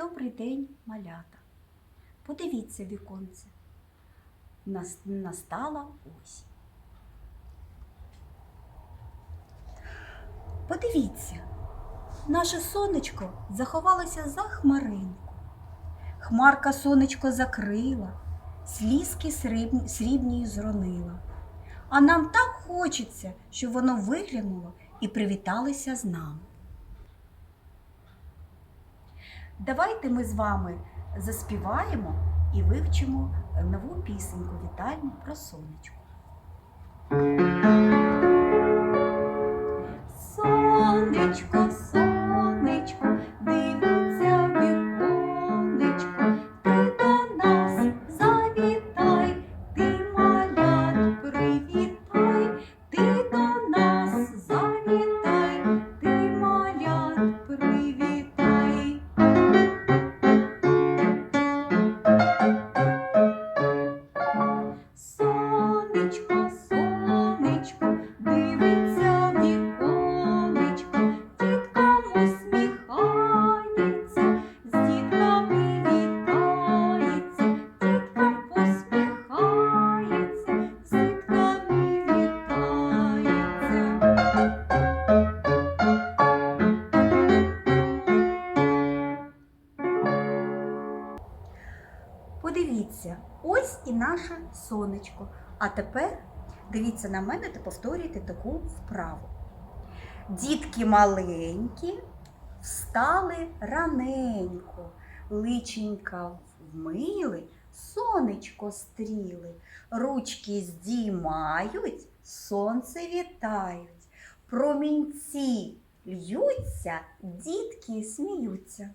Добрий день, малята. Подивіться віконце. Настала осінь. Подивіться, наше сонечко заховалося за хмаринку. Хмарка сонечко закрила, слізки срібні зронила. А нам так хочеться, щоб воно виглянуло і привіталося з нами. Давайте ми з вами заспіваємо і вивчимо нову пісеньку вітальну про. Сонечко, сонечко, Подивіться, ось і наше сонечко. А тепер дивіться на мене та повторюйте таку вправу. Дітки маленькі встали раненько, личенька вмили, сонечко стріли, ручки здіймають, сонце вітають, промінці льються, дітки сміються.